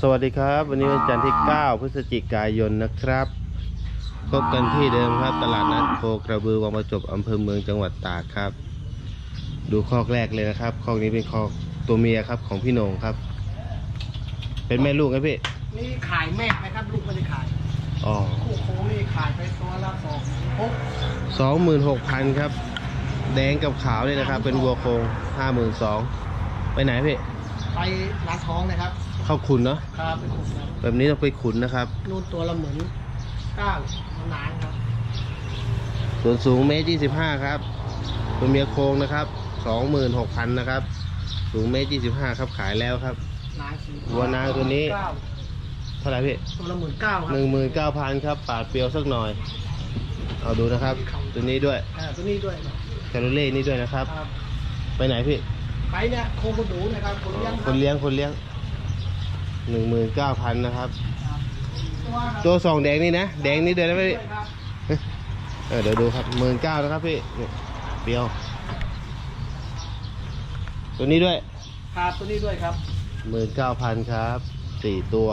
สวัสดีครับ วันนี้วันจันทร์ที่ 9 พฤศจิกายนนะครับพบกันที่เดิมครับ ตลาดนัดโคกระบือวังประจบอำเภอเมืองจังหวัดตากครับ ดูคอกแรกเลยนะครับคอกนี้เป็นคอกตัวเมียครับของพี่โหนงครับ เป็นแม่ลูกครับพี่นี่ขายแม่ไหมครับลูกไม่ได้ขายอ๋อคู่โค้งนี่ขายไปตัวละสองหกสองหมื่นหกพันครับ แดงกับขาวเลยนะครับ เป็นวัวโครงห้าหมื่นสองไปไหนพี่ไปร้านทองนะครับ เข้าขุนเนาะครับเป็นขุนครับแบบนี้ต้องไปขุนนะครับ นู่นตัวละเหมือนก้าวหนานครับ ส่วนสูงเมตรยี่สิบห้าครับตัวเมียโครงนะครับสองหมื่นหกพันนะครับ สูงเมตรยี่สิบห้าครับขายแล้วครับ นางสีวัวนางตัวนี้ เก้าเท่าไหร่พี่ตัวละหมื่นเก้าครัหนึ่งหมื่นเก้าพันครับปาดเปรียวสักหน่อย เอาดูนะครับ ตัวนี้ด้วยอ่าตัวนี้ด้วยแคลเล่นี่ด้วยนะครับ ครับไปไหนพี่ ไปเนี่ยโคงกระดูนะครับคนเลี้ยงคนเลี้ยงคนเลี้ยง หนึ่งหมื่นเก้าพันนะครับตัวครับ ตัวสองแดงนี่นะ แดงนี่เดินได้ไหมด้วยพี่ครับเออเดี๋ยวดูครับหมื่นเก้านะครับพี่นี่เปรียว ตัวนี้ด้วยครับตัวนี้ด้วยครับหมื่นเก้าพันครับสี่ตัว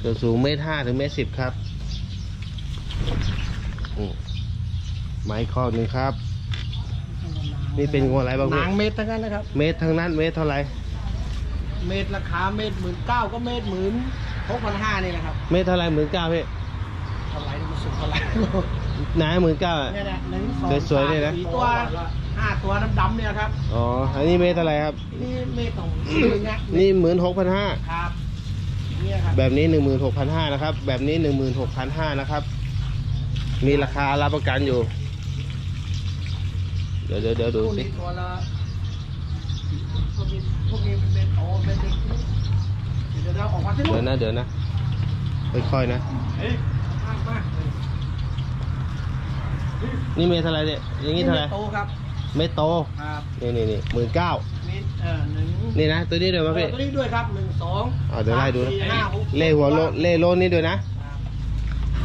ส่วนสูงเมตรห้าถึงเมตรสิบครับอืมไม้ข้อหนึ่งครับ นี่เป็นงัวอะไรบ้างพี่นางเม็ดทั้งนั้นนะครับ เมตรทั้งนั้นเมตรเท่าไหร่เม็ดราคาเม็ดหมื่นเก้าก็เม็ดหมื่นหกพันห้านี่แหละครับเมตรเท่าไหร่หมื่นเก้าพี่เท่าไหร่นี่มันสุดเท่าไหร่ไหนหมื่นเก้าอะเนี่ยนะหนึ่งสองสวยๆเลยนะสามสี่ตัวห้าตัวดำๆเนี่ยครับ อ๋อ อันนี้เมตรเท่าไหร่ครับ นี่ไม่ต้องซื้อเงี้ยนี่หมื่นหกพันห้า ครับเนี่ยครับแบบนี้หนึ่งหมื่นหกพันห้านะครับ แบบนี้หนึ่งหมื่นหกพันห้านะครับ มีราคารับประกันอยู่เดี๋ยวเดี๋ยวเดี๋ยวดูพวกสินี้ตัวละพวกนี้พวกนี้เป็นเป็นโอ้เป็นเด็กเดี๋ยวเดี๋ยวออกมาที่ลูเดี๋กยวนะเดี๋ยวนะค่อยๆนะเฮ้ยมากมากนี่เมตรเท่าไหรเนี่ยอย่างนี้เท่าไหรโตครับเมตรโตครับนี่นี่นี่หมื่นเก้านี่เออหนึ่งนี่นะตัวนี้ด้วยเอมั้อพี่ตัวนี้ด้วยครับหนึ่งสองอ่าเดี๋ยวไล่ดูนะสามสี่ห้าหกเล่หัวโลเล่โลนนี่ด้วยนะครับ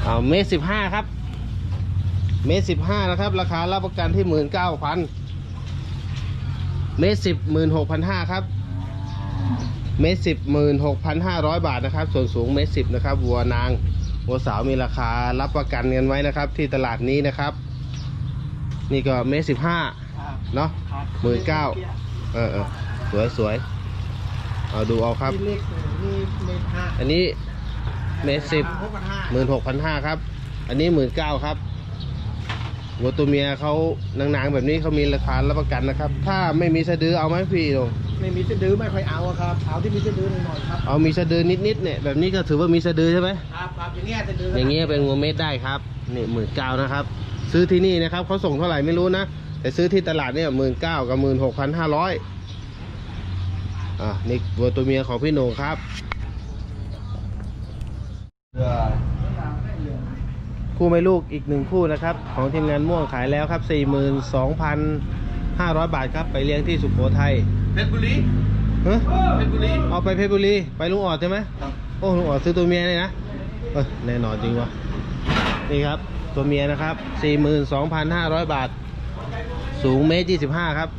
อ่าเมตรสิบห้าครับ เมตรสิบห้านะครับ ราคารับประกันที่หมื่นเก้าพันเมตรสิบหมื่นหกพันห้าครับ เมตรสิบหมื่นหกพันห้าร้อยบาทนะครับ ส่วนสูงเมตรสิบนะครับ วัวนาง วัวสาวมีราคารับประกันกันไว้นะครับ ที่ตลาดนี้นะครับ นี่ก็เมตรสิบห้าเนาะหมื่นเก้าเออเออสวยสวยเอาดูเอาครับ อันนี้เมตรสิบหมื่นหกพันห้าครับ อันนี้หมื่นเก้าครับ วัวตัวเมียเขานางๆแบบนี้เขามีราคารับประกันนะครับ ถ้าไม่มีสะดือเอาไหมพี่ลงไม่มีสะดือไม่ค่อยเอาอะครับ เอาที่มีสะดือหน่อยๆครับเอามีสะดือนิดๆเนี่ยแบบนี้ก็ถือว่ามีสะดือใช่ไหมครับครับอย่างเงี้ยสะดือออย่างเงี้ยเป็นงัวเม็ดได้ครับนี่หมื่นเก้านะครับ ซื้อที่นี่นะครับเขาส่งเท่าไหร่ไม่รู้นะแต่ซื้อที่ตลาดเนี่ยหมื่นเก้ากับหมื่นหกพันห้าร้อยอะนี่วัวตัวเมียของพี่โหนงครับ คู่แม่ลูกอีกหนึ่งคู่นะครับ ของทีมงานม่วงขายแล้วครับ 42,500 บาทครับ ไปเลี้ยงที่สุโขทัยเพชรบุรีฮะเพชรบุรีเอาไปเพชรบุรีไปลุงออดใช่ไหมโอ้ลุงออดซื้อตัวเมียเลยนะเออแน่นอนจริงวะนี่ครับตัวเมียนะครับ 42,500 บาท สูงเมตร25 ครับ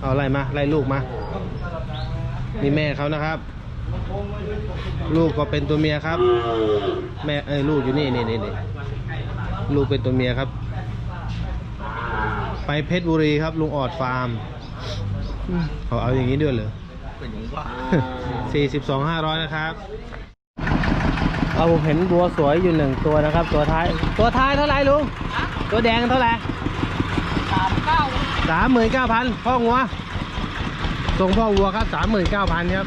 เอาไล่มาไล่ลูกมา นี่แม่เขานะครับ ลูกก็เป็นตัวเมียครับ แม่เอ้ยลูกอยู่นี่นี่นี่ลูกเป็นตัวเมียครับ ไปเพชรบุรีครับ ลุงออดฟาร์มอืมเขาเอาอย่างนี้ด้วยเหรอเป็นอย่างว่าสี่สิบสองห้าร้อยนะครับเอาผมเห็นบัวสวยอยู่หนึ่งตัวนะครับ ตัวท้าย ตัวท้ายเท่าไหร่ลุงตัวแดงเท่าไหร่สามเก้าสามหมื่นเก้าพันพ่องัวส่งพ่อวัวครับสามหมื่นเก้าพันครับ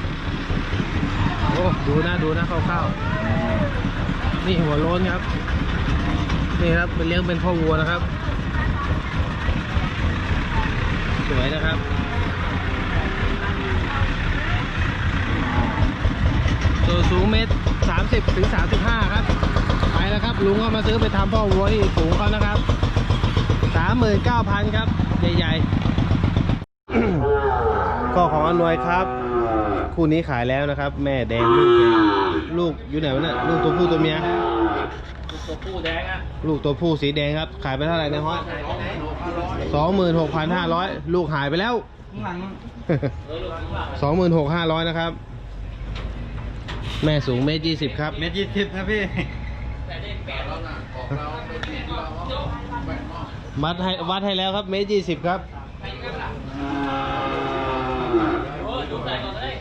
โอ้ดูนะดูนะคร่าวๆนี่หัวโล้นครับ นี่ครับเป็นเลี้ยงเป็นพ่อวัวนะครับ สวยนะครับตัวสูงเมตรสามสิบถึงสามสิบห้าครับ ไปแล้วครับ ลุงก็มาซื้อไปทำพ่อวัวที่ฝูงเขานะครับสามหมื่นเก้าพันครับ ใหญ่ๆก็ของอนวยครับ คู่นี้ขายแล้วนะครับ แม่แดงลูกแดงลูกอยู่ไหนวะเนี่ยลูกตัวผู้ตัวเมียตัวผู้แดงอะลูกตัวผู้สีแดงครับ ขายไปเท่าไหร่เนะฮะไหนไหนสองหมื่นหกพันห้าร้อยลูกหายไปแล้วข้างหลังสองหมื่นหกห้าร้อยนะครับ แม่สูงเมตรยี่สิบครับเมตรยี่สิบนะพี่วัดให้วัดให้แล้วครับเมตรยี่สิบครับ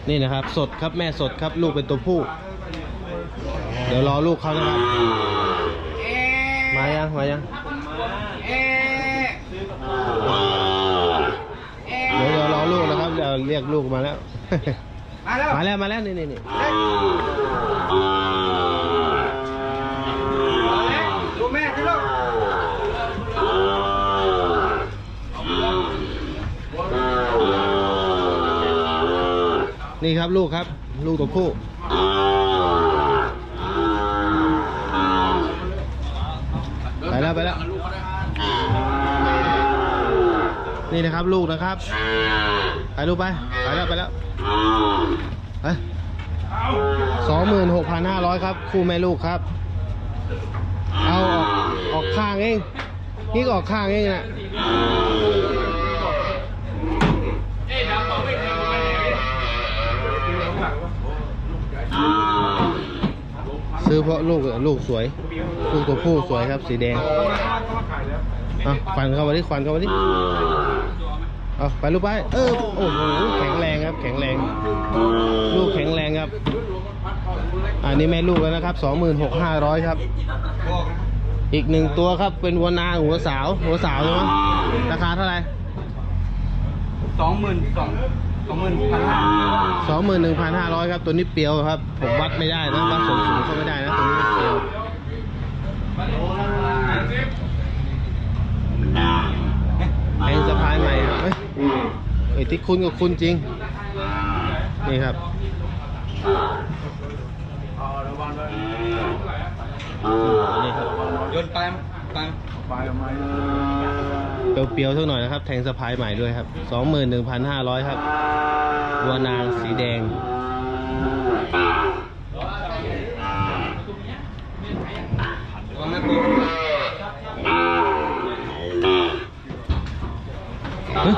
นี่นะครับ สดครับแม่สดครับลูกเป็นตัวผู้ เดี๋ยวรอลูกเขานะครับ มายังมายังเดี๋ยวเดี๋ยวรอลูกนะครับเดี๋ยวเรียกลูกมาแล้ว มาแล้วมาแล้วมาแล้วนี่นี่นี่ ดูแม่สิลูก นี่ครับลูกครับ ลูกตัวผู้ไปแล้วไปแล้วนี่นะครับลูกนะครับไปลูกไปไปแล้วไปแล้วไปสองหมื่นหกพันห้าร้อยครับ คู่แม่ลูกครับ เอาออกออกข้างเอง นี่ก็ออกข้างเองนะ ซื้อเพราะลูกลูกสวย ลูกตัวผู้สวยครับ สีแดงควันเข้ามาดิควันเข้ามาดิเอาไปลูกไปเออโอ้โหแข็งแรงครับ แข็งแรง ลูกแข็งแรงครับ อันนี้แม่ลูกแล้วนะครับสองหมื่นหกห้าร้อยครับ อีกหนึ่งตัวครับเป็นวัวนาหัวสาว หัวสาวใช่ไหมราคาเท่าไหร่สองหมื่นสอง สองหมื่นพันห้าสองหมื่นหนึ่งพันห้าร้อยครับ ตัวนี้เปรียวครับ ผมวัดไม่ได้นะวัดส่วนสูงเขาไม่ได้นะตัวนี้เปรียวแพงสะพายใหม่ครับเอ้ยที่คุณกับคุณจริง นี่ครับนี่ครับโยนไป ไปไปไหมเปรียวๆสักหน่อยนะครับ แทงสะพายใหม่ด้วยครับ 21,500 ครับวัวนางสีแดงวางแม่ปุ๊บเฮ้ย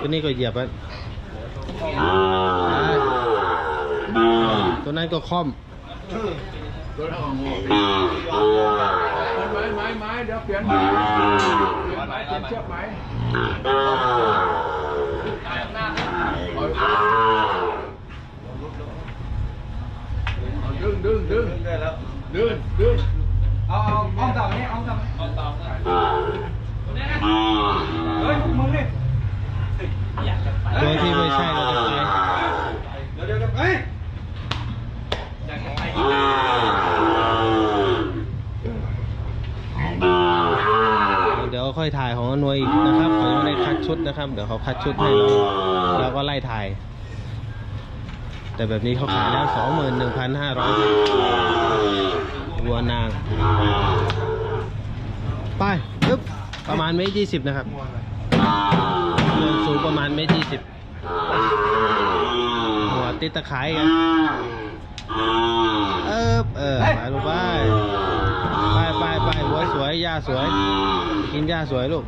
ตัวนี้ก็เหยียบแล้วตัวนั้นก็ค่อม ม้ไม้ไม้เดี๋ยวเปลี่ยนไม้เปลี่ยนไม้เปลี่ยนเชือกไม้เอาดึงดึงดึงได้แล้วดึงดึงเอาเอาเอาต่อนี้เอาต่อเฮ้ยมึงนี่ตัวที่ไม่ใช่เราจะไป เดี๋ยวเดี๋ยวเดี๋ยวเฮ้ย เดี๋ยว ค่อยถ่ายของอนวยอีกนะครับเขายังไม่ได้คัดชุดนะครับ เดี๋ยวเขาคัดชุดให้เราแล้วก็ไล่ถ่าย แต่แบบนี้เขาขายแล้ว21,500วัวนาง ไปปึ๊บประมาณเมตรยี่สิบนะครับส่วนสูงประมาณเมตรยี่สิบหัวติดตะไคร้กันเออเออาสวย กินหญ้าสวยลูก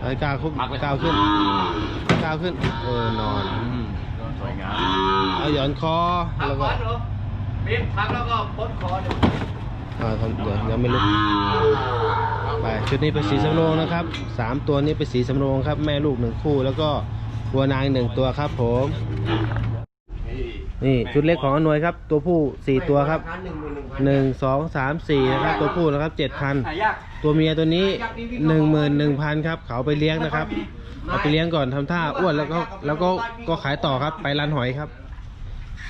เอ้ยก้าวขึ้นก้าวขึ้นก้าวขึ้น เออนอนเอาหย่อนคอแล้วก็บีบพักแล้วก็พ้นคอเดี๋ยวอ่าครับเดี๋ยวยังไม่ลุกไปชุดนี้เป็นสีสำโรงนะครับสามตัวนี้เป็นสีสำโรงครับ แม่ลูกหนึ่งคู่ แล้วก็วัวนางหนึ่งตัวครับผม นี่ชุดเล็กของอนวยครับ ตัวผู้สี่ตัวครับหนึ่งสองสามสี่นะครับ ตัวผู้นะครับเจ็ดพันหายากตัวเมียตัวนี้หนึ่งหมื่นหนึ่งพันครับ เขาไปเลี้ยงนะครับเอาไปเลี้ยงก่อนทำท่าอ้วนแล้วก็แล้วก็ก็ขายต่อครับไปร้านหอยครับ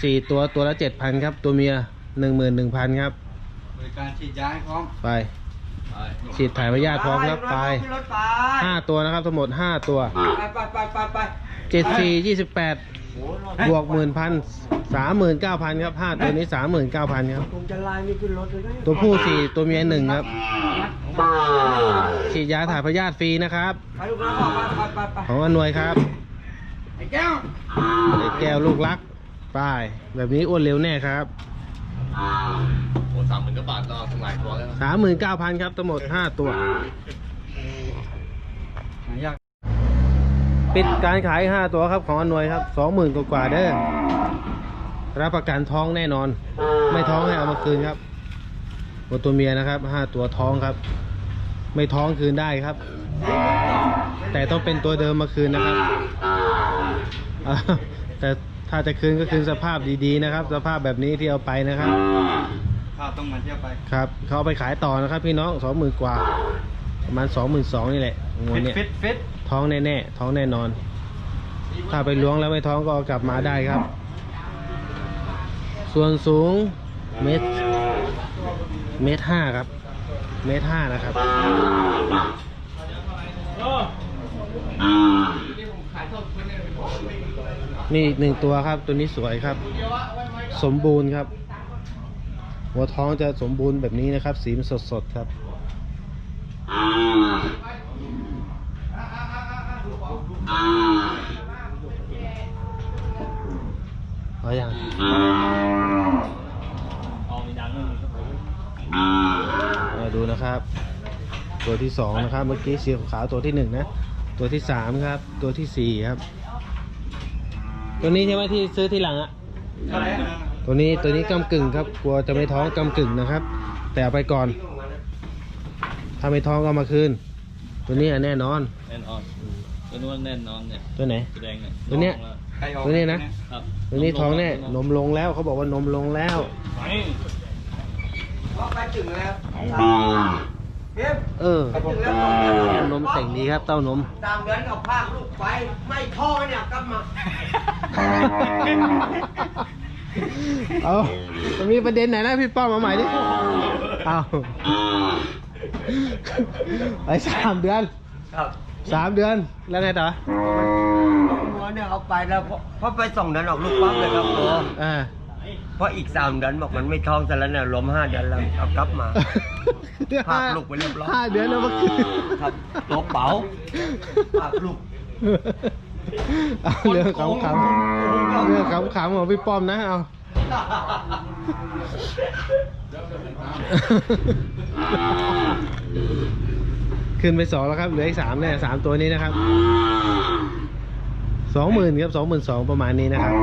สี่ตัวตัวละเจ็ดพันครับ ตัวเมียหนึ่งหมื่นหนึ่งพันครับบริการฉีดยาให้พร้อมไปฉีดถ่ายพยาธิพร้อมครับไปรถไปห้าตัวนะครับทั้งหมดห้าตัวไปไปไปไปไปเจ็ดสี่ยี่สิบแปด บวกหมื่นพันสามหมื่นเก้าพันครับห้าตัวนี้สามหมื่นเก้าพันครับ ผมจะไล่นี่ขึ้นรถเลยนะตัวผู้สี่ตัวเมียหนึ่งครับ ฉีดยาถ่ายพยาธิฟรีนะครับ ไปลูกน้องบอกไปไปไปของอนวยครับไอ้แก้วไอ้แก้วลูกรักไป้ายแบบนี้อ้วนเร็วแน่ครับโอ้สามหมื่นก็บาทก็ทั้งหลายตัวแล้วสามหมื่นเก้าพันครับทั้งหมดห้าตัว ยาก ปิดการขายห้าตัวครับของอนวยครับสองหมื่นกว่าๆเด้อรับประกันท้องแน่นอน ไม่ท้องให้เอามาคืนครับตัวตัวเมียนะครับห้าตัวท้องครับ ไม่ท้องคืนได้ครับ แต่ต้องเป็นตัวเดิมมาคืนนะครับอ่าแต่ถ้าจะคืนก็คืนสภาพดีๆนะครับ สภาพแบบนี้ที่เอาไปนะครับภาพต้องมาเทียบไปครับเขาเอาไปขายต่อนะครับ พี่น้องสองหมื่นกว่า ประมาณสองหมื่นสองนี่แหละงวดเนี้ยฟิตฟิต ท้องแน่ๆท้องแน่นอน ถ้าไปล้วงแล้วไม่ท้องก็กลับมาได้ครับ ส่วนสูงเมตรเมตรห้าครับ เมตรห้านะครับนี่อีกหนึ่งตัวครับตัวนี้สวยครับ สมบูรณ์ครับ หัวท้องจะสมบูรณ์แบบนี้นะครับ สีมันสดๆครับ เอาอย่างมาดูนะครับ ตัวที่สองนะครับ เมื่อกี้สีขาวๆตัวที่หนึ่งนะ ตัวที่สามครับ ตัวที่สี่ครับ ตัวนี้ใช่ไหมที่ซื้อที่หลังอะอะไรตัวนี้ตัวนี้กำกึ่งครับ กลัวจะไม่ท้องกำกึ่งนะครับ แต่เอาไปก่อน ถ้าไม่ท้องก็เอามาคืน ตัวนี้อะแน่นอน แน่นอน ตัวนู้นแน่นอนเนี่ยตัวไหน ตัวแดงเนี่ยตัวเนี้ยตัวนี้นะ ครับตัวนี้ท้องแน่ นมลงแล้วเขาบอกว่านมลงแล้ว ไปไปถึงแล้วเก็บเออไปถึงแล้วเต้านมแต่งดีครับเต้านม ตามเดือนกับภาคลูกไป ไม่ท่อเนี่ยกลับมา เอามันมีประเด็นไหนนะพี่ป้อมมาใหม่ดิ เอาไปสามเดือน ครับ สามเดือนแล้วไงต่อหัวเนี่ยเอาไปแล้วเพราะเพราะไปส่งเดือนออกลูกปั๊บเลยครับโอ้อ่า เพราะอีกสามเดือนบอกมันไม่ท้องแต่แล้วเนี่ยล้มห้าเดือนแล้วเอากลับมาพากลูกไปเรียบร้อย ห้าเดือนแล้วเมื่อคืนครับตัวเป๋าพากลูก เอาเรื่องขำๆเรื่องขำๆของพี่ป้อมนะเอา ขึ้นไปสองแล้วครับเหลืออีกสามเนี่ยสามตัวนี้นะครับสองหมื่นครับสองหมื่นสองประมาณนี้นะครับ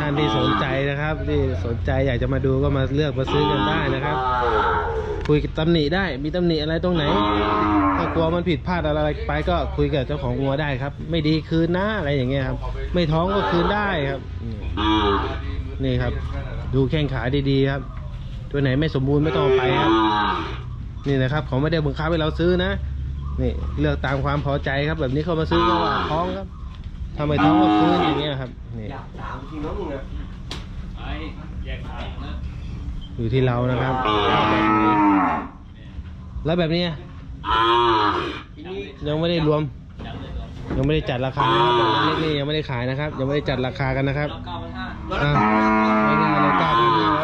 ท่านที่สนใจนะครับ ที่สนใจอยากจะมาดูก็มาเลือกมาซื้อกันได้นะครับ คุยกับตำหนิได้มีตำหนิอะไรตรงไหน ถ้ากลัวมันผิดพลาดอะไรไปก็คุยกับเจ้าของงัวได้ครับ ไม่ดีคืนนะอะไรอย่างเงี้ยครับ ไม่ท้องก็คืนได้ครับ นี่ครับ ดูแข้งขาดีๆครับ ตัวไหนไม่สมบูรณ์ไม่ต้องไปครับนี่นะครับเขาไม่ได้บังคับให้เราซื้อนะนี่เลือกตามความพอใจครับ แบบนี้เขามาซื้อก็ว่าท้องครับทำไมท้องก็คืนออย่างเงี้ยครับนี่อยากถามที่น้องเนี่ยไปแยกทางนะอยู่ที่เรานะครับ แล้วแบบนี้ยังไม่ได้รวม ยังเลยก่อนยังไม่ได้จัดราคานะครับแบบเล็กๆนี่ยังไม่ได้ขายนะครับ ยังไม่ได้จัดราคากันนะครับเก้าพันห้าอ่าไม่ง่ายเลย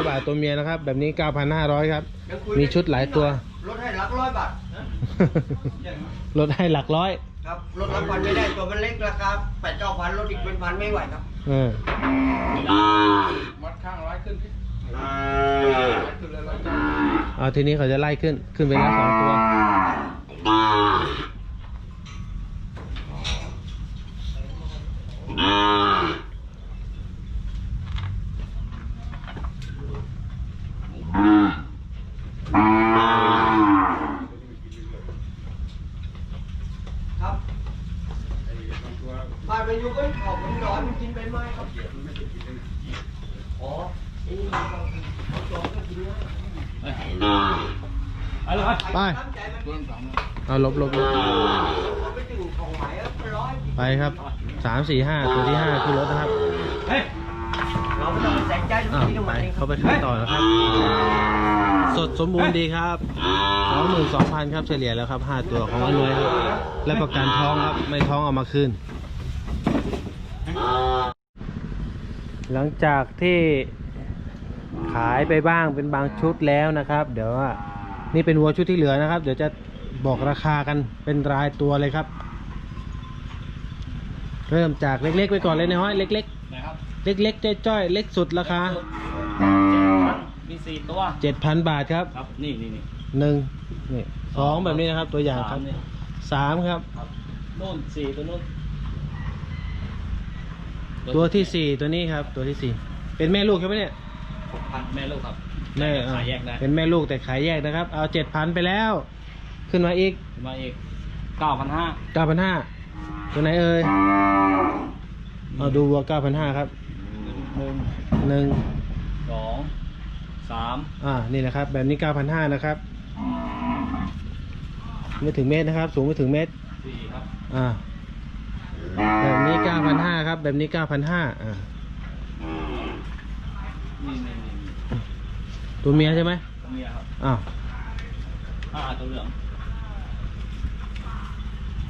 9,500บาทตัวเมียนะครับ แบบนี้9,500ครับ มีชุดหลายตัว ลดให้หลักร้อยบาทลดให้หลักร้อยครับลดหลักพันไม่ได้ตัวมันเล็กราคาแปดเก้าพันลดอีกเป็นพันไม่ไหวครับเออมัดข้างร้อยขึ้นร้อยขึ้นเลยร้อยจ้าเอาทีนี้เขาจะไล่ขึ้นขึ้นไปแล้วสองตัว ครับผ่านไปอยู่ก็ขอบมันร้อนมันกินใบไม้ครับอ๋อไอ้นี่มันต้องเอาตัวก็กินนะไปเลยไปตั้งใจมันต้นสามเอาลบลบลบเอาไปถึงของหมายอะร้อย ไปครับสามสี่ห้าตัวที่ห้าขึ้นรถนะครับเฮ้ยเราไม่ต้องไปแสงใจทุกอ้าวทีทุกไปวันเองครัเข้าบไปขายต่อนะครับ สดสมบูรณ์ดีครับสองหมื่นสองพันครับเฉลี่ยแล้วครับห้าตัวของอรวยครับและประกันท้องครับไม่ท้องเอามาคืน หลังจากที่ขายไปบ้างเป็นบางชุดแล้วนะครับ เดี๋ยวว่านี่เป็นวัวชุดที่เหลือนะครับ เดี๋ยวจะบอกราคากันเป็นรายตัวเลยครับ เริ่มจากเล็กๆไปก่อนเลยนะห้อยเล็กนะครับๆ เล็กๆจ้อยๆเล็กสุดราคามีสี่ตัว7,000 บาทครับครับนี่นี่นี่หนึ่งนี่สองแบบนี้นะครับตัวอย่างครับสมนี่สามครับ ครับนู่นสี่ตัวนู่นตัวที่สี่ตัวนี้ครับ ตัวที่สี่เป็นแม่ลูกใช่ไหมเนี่ยพันแม่ลูกครับแม่ขายแยกนะเป็นแม่ลูกแต่ขายแยกนะครับ เอาเจ็ดพันไปแล้ว ขึ้นมาอีกมาอีกเก้าพันห้าเก้าพันห้า ตัวไหนเอ่ยเอาดูวัวเก้าพันห้าครับหนึ่งหนึ่งสองสามอ่า นี่นะครับ แบบนี้เก้าพันห้านะครับ ไม่ถึงเมตรนะครับ สูงไม่ถึงเมตรสี่ครับอ่า แบบนี้เก้าพันห้าครับ แบบนี้เก้าพันห้าอ่า นี่นี่นี่นี่ตัวเมียใช่ไหมตัวเมียครับอ้าวอ่าตัวเหลือง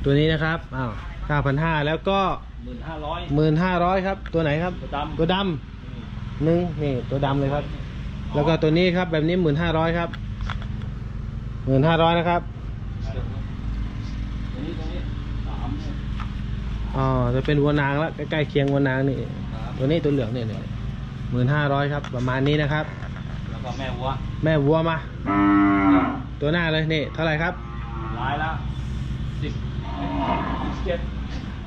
ตัวนี้นะครับ อ้าว เก้าพันห้าแล้วก็หมื่นห้าร้อยหมื่นห้าร้อยครับ ตัวไหนครับ ตัวดำตัวดำหนึ่งนี่ตัวดำเลยครับ แล้วก็ตัวนี้ครับแบบนี้หมื่นห้าร้อยครับหมื่นห้าร้อยนะครับ ตัวนี้ตัวนี้สามเนี่ยอ๋อจะเป็นวัวนางแล้วใกล้ๆเคียงวัวนางนี่ ครับตัวนี้ตัวเหลืองเนี่ยหมื่นห้าร้อยครับ ประมาณนี้นะครับ แล้วก็แม่วัวแม่วัวมา ตัวหน้าเลยนี่เท่าไหร่ครับ ร้ายละสิบสิบเจ็ด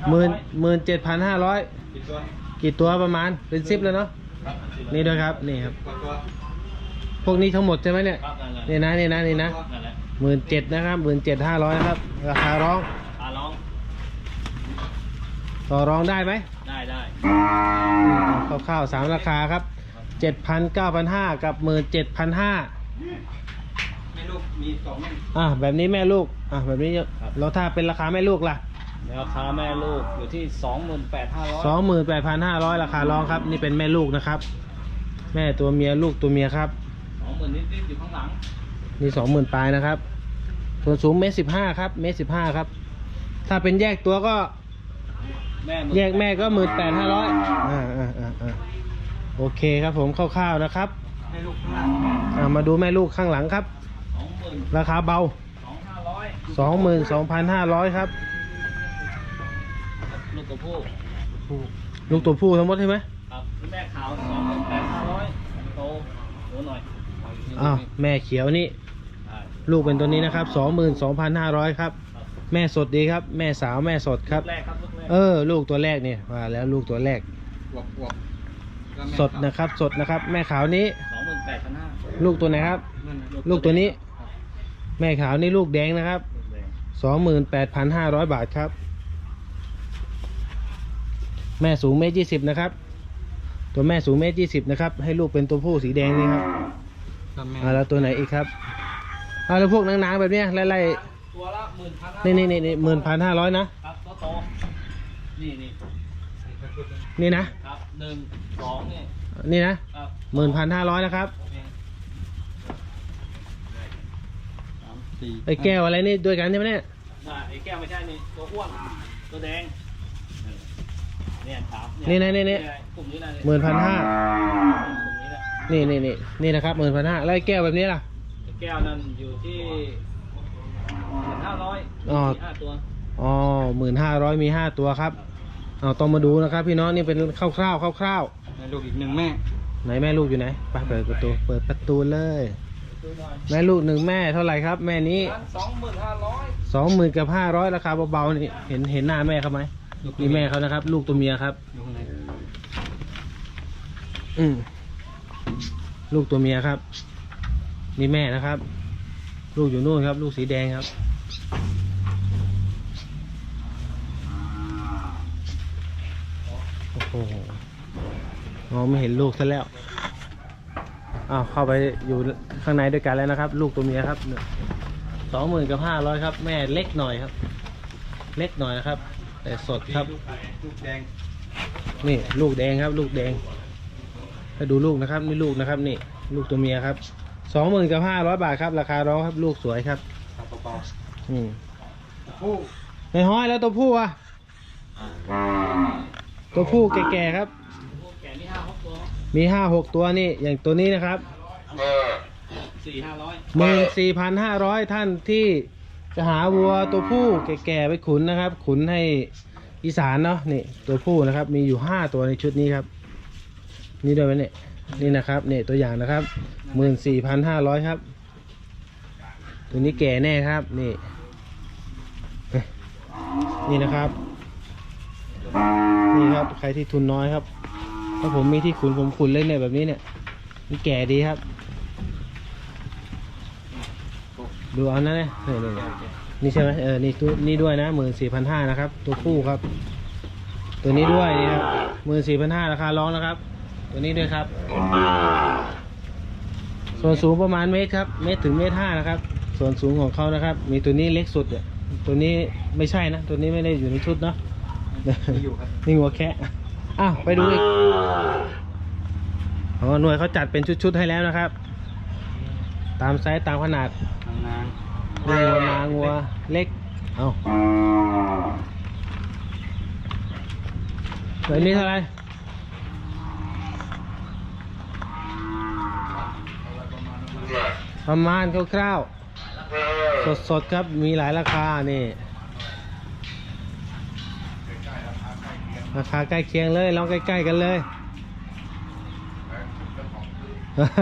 หมื่นหมื่นเจ็ดพันห้าร้อยสิบตัวกี่ตัวประมาณเป็นซิปแล้วเนาะครับสิบนี่ด้วยครับนี่ครับกว่าตัวพวกนี้ทั้งหมดใช่ไหมเนี่ยครับนั่นแหละนี่นะนี่นะนี่นะนั่นแหละหมื่นเจ็ดนะครับหมื่นเจ็ดห้าร้อยนะครับ ราคาร้องอาร้องต่อรองได้ไหมได้ได้คร่าวๆสามราคาครับเจ็ดพันเก้าพันห้ากับหมื่นเจ็ดพันห้าไม่ลูกมีสองแม่อะแบบนี้แม่ลูกอะแบบนี้แล้วถ้าเป็นราคาแม่ลูกล่ะ ราคาแม่ลูกอยู่ที่สองหมื่นแปดห้าร้อยสองหมื่นแปดพันห้าร้อยราคาร้องครับ นี่เป็นแม่ลูกนะครับ แม่ตัวเมียลูกตัวเมียครับสองหมื่นนิดๆอยู่ข้างหลัง นี่สองหมื่นปลายนะครับส่วนสูงเมตรสิบห้าครับเมตรสิบห้าครับ ถ้าเป็นแยกตัวก็แม่แยกแม่ก็หมื่นแปดห้าร้อยอ่าอ่าอ่าอ่าโอเคครับผมคร่าวๆนะครับแม่ลูกข้างหลังอ่ามาดูแม่ลูกข้างหลังครับสองหมื่นราคาเบาสองห้าร้อยสองหมื่นสองพันห้าร้อยครับ ลูกกระพู้ลูกตัวผู้ทั้งหมดใช่ไหมครับแม่ขาวสองหมื่นแปดห้าร้อยโตหัวหน่อยอ้าวแม่เขียวนี่ได้ลูกเป็นตัวนี้นะครับสองหมื่นสองพันห้าร้อยครับครับ แม่สดดีครับ แม่สาวแม่สดครับลูกแรกครับลูกแรกเออ ลูกตัวแรกเนี่ยว่าแล้วลูกตัวแรกบวกบวกสดนะครับ สดนะครับ แม่ขาวนี้สองหมื่นแปดพันห้าลูกตัวไหนครับ ลูกตัวนี้ แม่ขาวนี่ลูกแดงนะครับลูกแดงสองหมื่นแปดพันห้าร้อยบาทครับ แม่สูงเมตรยี่สิบนะครับ ตัวแม่สูงเมตรยี่สิบนะครับ ให้ลูกเป็นตัวผู้สีแดงนี่ครับครับแม่อ่าแล้วตัวไหนอีกครับอ่าแล้วพวกนางๆแบบเนี้ยไล่ตัวละหมื่นพันๆนี่นี่นี่นี่หมื่นพันห้าร้อยนะ ครับโตโตนี่นี่นี่นะ ครับหนึ่งสองนี่นี่นะครับหมื่นพันห้าร้อยนะครับสามสี่ไอ้แก้วอะไรนี่ด้วยกันใช่ไหมเนี่ยอ่าไอ้แก้วไม่ใช่นี่ตัวอ้วนตัวแดง เนี่ยถามนี่นะนี่นี่กลุ่มนี้นะหมื่นพันห้ากลุ่มนี้นะนี่นี่นี่นี่นะครับหมื่นพันห้าแล้วไอ้แก้วแบบนี้ล่ะไอ้แก้วนั้นอยู่ที่หมื่นห้าร้อยอ๋อห้าตัวอ๋อหมื่นห้าร้อยมีห้าตัวครับเอาต้องมาดูนะครับ พี่น้องนี่เป็นคร่าวๆคร่าวแม่ลูกอีกหนึ่งแม่ๆไหนแม่ลูกอยู่ไหนไปเปิดประตูเปิดประตูเลยดูหน่อยแม่ลูกหนึ่งแม่เท่าไหร่ครับ แม่นี้ร้านสองหมื่นห้าร้อยสองหมื่นกับห้าร้อยราคาเบาๆนี่เห็นเห็นหน้าแม่เขาไหม นี่แม่เขานะครับ ลูกตัวเมียครับ อยู่ข้างในอืมลูกตัวเมียครับ นี่แม่นะครับ ลูกอยู่นู่นครับ ลูกสีแดงครับ โอ้โหมองไม่เห็นลูกซะแล้วอ้าวเข้าไปอยู่ข้างในด้วยกันแล้วนะครับ ลูกตัวเมียครับสองหมื่นกับห้าร้อยครับ แม่เล็กหน่อยครับ เล็กหน่อยนะครับ แต่สดครับ ลูกแดง นี่ลูกแดงครับ ลูกแดงถ้าดูลูกนะครับนี่ลูกนะครับ นี่ ลูกตัวเมียครับสองหมื่นกับห้าร้อยบาทครับ ราคาร้องครับ ลูกสวยครับเบาอืมๆผู้ในห้อยแล้วตัวผู้อะตัวผู้แก่ๆครับพวกแก่นี่ห้าหกตัวมีห้าหกตัวนี่ อย่างตัวนี้นะครับสี่ห้าร้อยหมื่นสี่พันห้าร้อยท่านที่ จะหาวัวตัวผู้แก่ๆไปขุนนะครับ ขุนให้อีสานเนาะนี่ตัวผู้นะครับ มีอยู่ห้าตัวในชุดนี้ครับ นี่ด้วยไหมเนี่ยนี่นะครับเนี่ยตัวอย่างนะครับหมื่นสี่พันห้าร้อยครับ ตัวนี้แก่แน่ครับนี่นี่นะครับ นี่ครับใครที่ทุนน้อยครับถ้าผมมีที่ขุนผมขุนเล่นเนี่ยแบบนี้เนี่ยนี่แก่ดีครับ ดูเอานะเนี่ยนี่นี่นี่นี่ใช่ไหมเออนี่ตัวนี่ด้วยนะหมื่นสี่พันห้านะครับ ตัวผู้ครับ ตัวนี้ด้วยนี่ครับหมื่นสี่พันห้าราคาร้องนะครับ ตัวนี้ด้วยครับ ส่วนสูงประมาณเมตรครับ เมตรถึงเมตรห้านะครับ ส่วนสูงของเขานะครับ มีตัวนี้เล็กสุดเนี่ยตัวนี้ไม่ใช่นะ ตัวนี้ไม่ได้อยู่ในชุดเนาะอยู่ครับนี่หัวแคะอ้าวไปดูอีกอ๋อหน่วยเขาจัดเป็นชุดๆให้แล้วนะครับ ตามไซส์ตามขนาดทางนางงัวนางัวเล็ก เอาตัวนี้เท่าไหรประมาณคร่าวๆสดๆครับ มีหลายราคา นี่ ราคาใกล้เคียงเลย ลองใกล้ ๆ กันเลย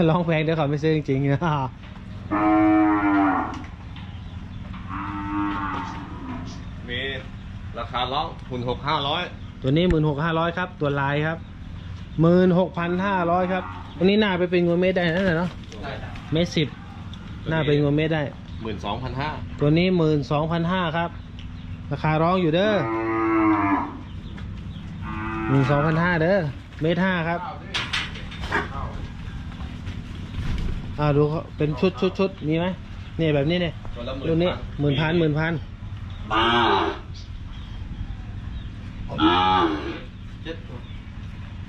ลองแพงเดี๋ยวเขาไม่ซื้อจริงๆนะ มีราคาร้องทุนหกห้าร้อยตัวนี้หมื่นหกห้าร้อยครับ ตัวลายครับหมื่นหกพันห้าร้อยครับตัวนี้หน้าไปเป็นงัวเม็ดได้นั่นแหละเนาะเม็ดสิบหน้าเป็นงัวเม็ดได้หมื่นสองพันห้าตัวนี้หมื่นสองพันห้าครับ ราคาร้องอยู่เด้อหมื่นสองพันห้าเด้อเมตรห้าครับ อ่าดูเขาเป็นชุดชุดชุดมีไหมนี่แบบนี้เนี่ยตัวละหมื่รุ่นนี้หมื่นพันหมื่นพันเจ็ดตัว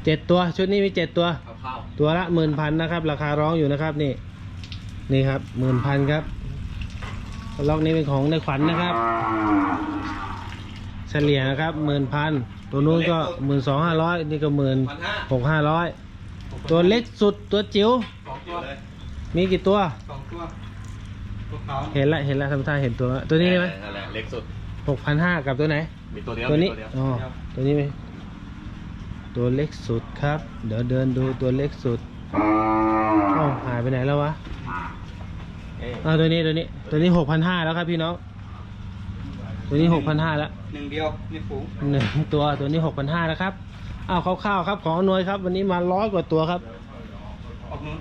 เจ็ดตัวชุดนี้มีเจ็ดตัวข้าวตัวละหมื่นพันนะครับ ราคาร้องอยู่นะครับนี่ นี่ครับหมื่นพันครับล็อกนี้เป็นของในขวัญนะครับ เฉลี่ยนะครับหมื่นพันตัวนู้นก็หมื่นสองห้าร้อยนี่ก็หมื่นพันห้าหกห้าร้อยตัวเล็กสุดตัวจิ๋วสองตัวเลย มีกี่ตัว สองตัวตัวขาวเห็นละเห็นละทำท่าเห็นตัวละตัวนี้ใช่ไหมนั่นแหละเล็กสุด หกพันห้ากับตัวไหน มีตัวเดียวตัวมีนี้ ตัวเดียวอ๋อ ตัวนี้ไหมตัวเล็กสุดครับ เดี๋ยวเดินดูตัวเล็กสุดอ๋อหายไปไหนแล้ววะเอ๊ะอ่าตัวนี้ตัวนี้ ตัวนี้หกพันห้าแล้วครับพี่น้อง ตัวนี้หกพันห้าแล้ว หนึ่งเดียวในฝูงหนึ่งตัวตัวนี้หกพันห้าแล้วครับอ้าวคร่าวๆครับของอำนวยครับ วันนี้มาร้อยกว่าตัวครับ ออกนู้น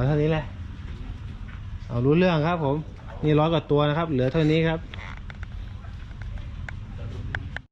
เอาเท่านี้แหละ เอารู้เรื่องครับผม นี่ร้อยกว่าตัวนะครับ เหลือเท่านี้ครับ